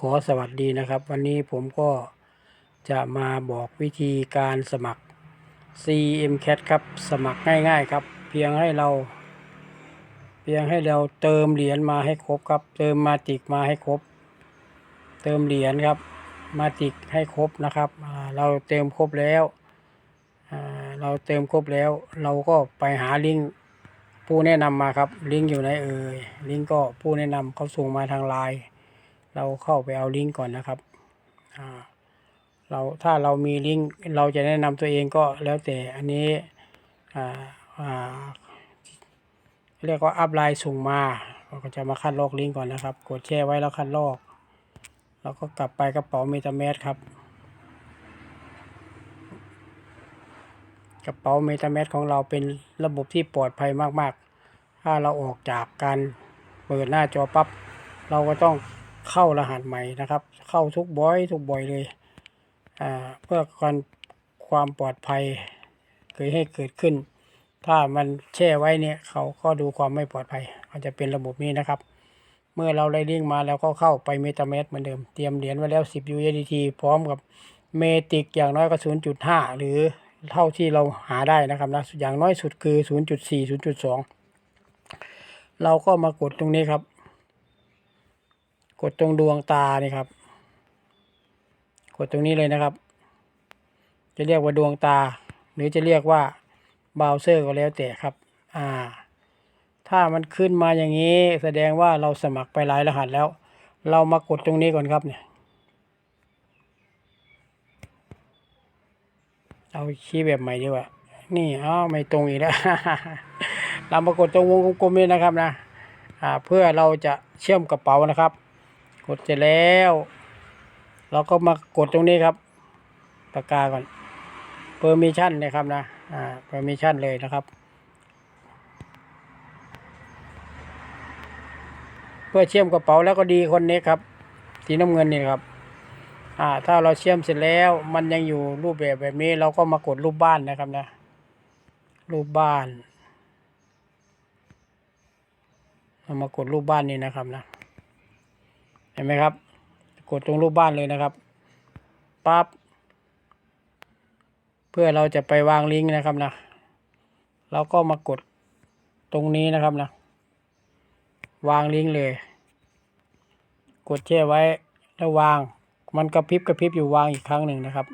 ขอสวัสดีนะครับ วันนี้ผมก็จะมาบอกวิธีการสมัคร CMCAT ครับ สมัครง่ายๆครับ เพียงให้เรา เพียงให้เราเติมเหรียญมาให้ครบครับ เติมมาติกมาให้ครบ เติมเหรียญครับ มาติกให้ครบนะครับเราเติมครบแล้วเราเติมครบแล้ว เราก็ไปหาลิงก์ผู้แนะนำมาครับ ลิงก์อยู่ไหนเอ่ยลิงก์ก็ผู้แนะนำเขาส่งมาทางไลน์ เราเข้าไปเอาลิงก์ก่อนนะครับเราถ้าเรามีลิงก์เราจะแนะนำตัวเองก็แล้วแต่อันนี้เรียกว่าอัพไลน์ส่งมาเราก็จะมาคัดลอกลิงก์ก่อนนะครับ กดแช่ไว้แล้วคัดลอก แล้วก็กลับไปกระเป๋าเมตาแมสครับ กระเป๋าเมตาแมสของเราเป็นระบบที่ปลอดภัยมากๆ ถ้าเราออกจากการเปิดหน้าจอปั๊บเราก็ต้อง เข้ารหัสใหม่นะครับ เข้าทุกบอยทุกบอยเลยเพื่อการความปลอดภัยเคยให้เกิดขึ้น ถ้ามันแช่ไว้เนี่ยเขาก็ดูความไม่ปลอดภัยอาจจะเป็นระบบนี้นะครับ เมื่อเราได้ลิงมาแล้วก็เข้าไปเมตาแมสเหมือนเดิม เตรียมเหรียญไว้แล้ว 10 USDT พร้อมกับเมติกอย่างน้อยก็ 0.5 หรือเท่าที่เราหาได้นะครับนะอย่างน้อยสุดคือ 0.4 0.2 เราก็มากดตรงนี้ครับ กดตรงดวงตานี่ครับ กดตรงนี้เลยนะครับ จะเรียกว่าดวงตา หรือจะเรียกว่าเบราว์เซอร์ก็แล้วแต่ครับ อ่า ถ้ามันขึ้นมาอย่างนี้ แสดงว่าเราสมัครไปหลายรหัสแล้ว เรามากดตรงนี้ก่อนครับเนี่ย เอาชี้แบบใหม่ดีกว่า นี่อ้าวไม่ตรงอีกแล้ว เรามากดตรงวงกลมๆนี้นะครับนะ อ่า เพื่อเราจะเชื่อมกระเป๋านะครับ กดเสร็จแล้ว เราก็มากดตรงนี้ครับปากกาก่อน permission นะครับนะอ่า permission เลยนะครับ เพื่อเชื่อมกระเป๋าแล้วก็ดีคนนี้ครับสีน้ำเงินนี่ครับอ่าถ้าเราเชื่อมเสร็จแล้วมันยังอยู่รูปแบบแบบนี้เราก็มากดรูปบ้านนะครับนะ รูปบ้านเรามากดรูปบ้านนี่นะครับนะ ห็นไหมครับ กดตรงรูปบ้านเลยนะครับปั๊บเพื่อเราจะไปวางลิงก์นะครับนะเราก็มากดตรงนี้นะครับนะ วางลิงก์เลย กดแช่ไว้แล้ววาง มันกระพริบกระพริบอยู่วางอีกครั้งหนึ่งนะครับ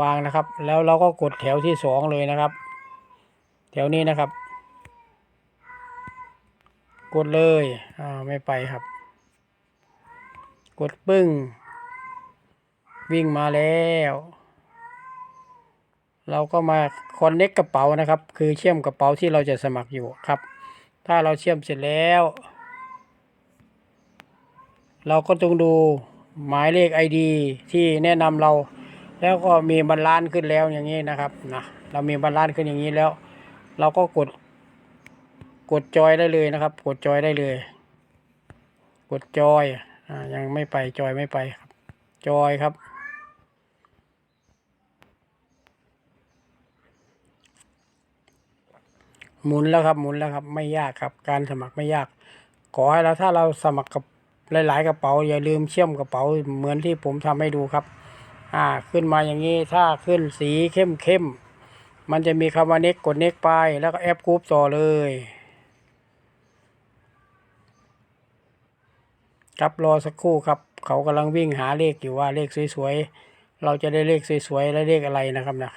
วางนะครับ แล้วเราก็กดแถวที่สองเลยนะครับ แถวนี้นะครับ กดเลยอ่าไม่ไปครับ กดปึ้ง วิ่งมาแล้ว เราก็มาคอนเน็กกระเป๋านะครับ คือเชื่อมกระเป๋าที่เราจะสมัครอยู่ครับ ถ้าเราเชื่อมเสร็จแล้ว เราก็ต้องดูหมายเลข ID ที่แนะนำเรา แล้วก็มีบรรลานขึ้นแล้วอย่างนี้นะครับนะเรามีบรรลานขึ้นอย่างนี้แล้ว เราก็กดกดจอยได้เลยนะครับ กดจอยได้เลย กดจอย ยังไม่ไปจอยไม่ไปครับ จอยครับ หมุนแล้วครับหมุนแล้วครับ ไม่ยากครับ การสมัครไม่ยาก ขอให้เราถ้าเราสมัครกับหลาย ๆ กระเป๋า อย่าลืมเชื่อมกระเป๋าเหมือนที่ผมทำให้ดูครับ อ่าขึ้นมาอย่างนี้ถ้าขึ้นสีเข้มเข้มๆมันจะมีคำว่าเน็กกดเน็กไปแล้วก็แอปกรุ๊ปต่อเลย ครับรอสักครู่ครับ เขากำลังวิ่งหาเลขอยู่ว่าเลขสวยๆ เราจะได้เลขสวยๆ และเลขอะไรนะครับนะ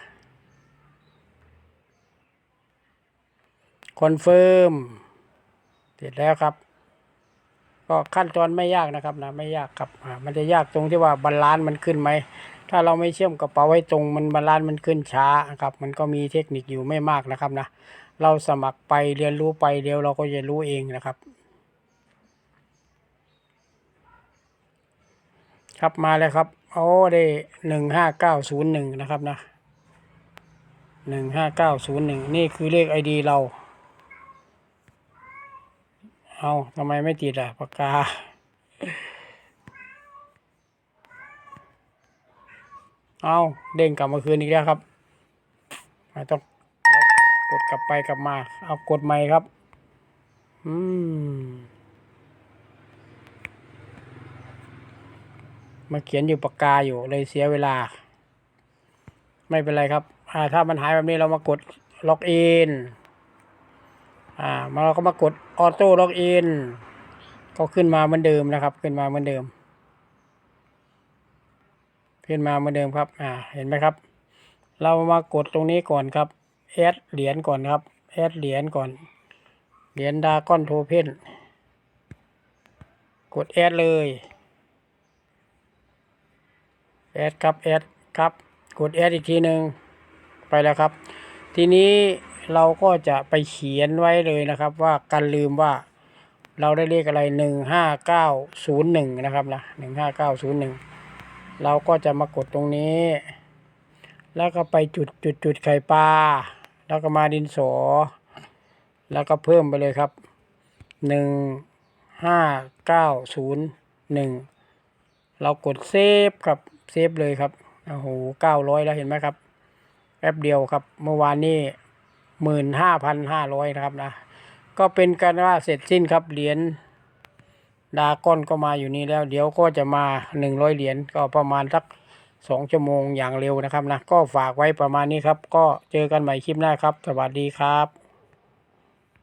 คอนเฟิร์มเสร็จแล้วครับ ก็ขั้นตอนไม่ยากนะครับนะไม่ยากครับมันจะยากตรงที่ว่าบาลานซ์มันขึ้นไหมถ้าเราไม่เชื่อมกระเป๋าให้ตรงมันบาลานซ์มันขึ้นช้าครับ มันก็มีเทคนิคอยู่ไม่มากนะครับนะ เราสมัครไปเรียนรู้ไปเดี๋ยวเราก็จะรู้เองนะครับ ครับมาแล้วครับโอ้ได้หนึ่งห้าเก้าศูนย์หนึ่งนะครับนะหนึ่งห้าเก้าศูนย์หนึ่งนี่คือเลขไอดีเรา เอาทำไมไม่ติดอะปากกาเอาเด้งกลับมาคืนอีกแล้วครับไม่ต้องกดกลับไปกลับมา เอากดใหม่ครับ อืม มาเขียนอยู่ปากกาอยู่เลยเสียเวลา ไม่เป็นไรครับถ้ามันหายแบบนี้เรามากดล็อกอินอ่ามาเราก็มากดออโต้ล็อกอินก็ขึ้นมาเหมือนเดิมนะครับ ขึ้นมาเหมือนเดิม ขึ้นมาเหมือนเดิมครับอ่าเห็นไหมครับ เรามากดตรงนี้ก่อนครับแอดเหรียญก่อนครับแอดเหรียญก่อนเหรียญดาก้อนโทเพนกดแอดเลย แอดครับแอดครับกดแอดอีกทีหนึ่งไปแล้วครับ ทีนี้เราก็จะไปเขียนไว้เลยนะครับ ว่ากันลืมว่าเราได้เลขอะไรหนึ่งห้าเก้าศูนย์หนึ่งนะครับนะหนึ่งห้าเก้าศูนย์หนึ่งเราก็จะมากดตรงนี้ แล้วก็ไปจุดจุดจุดไข่ปลาแล้วก็มาดินสอ แล้วก็เพิ่มไปเลยครับหนึ่งห้าเก้าศูนย์หนึ่งเรากดเซฟครับ เซฟเลยครับโอ้โหเก้าร้อยแล้วเห็นไหมครับแป๊บเดียวครับ เมื่อวานนี้หมื่นห้าพันห้าร้อยนะครับนะ ก็เป็นการว่าเสร็จสิ้นครับเหรียญดาก้อนก็มาอยู่นี่แล้ว เดี๋ยวก็จะมาหนึ่งร้อยเหรียญก็ประมาณสักสองชั่วโมงอย่างเร็วนะครับนะ ก็ฝากไว้ประมาณนี้ครับ ก็เจอกันใหม่คลิปหน้าครับ สวัสดีครับ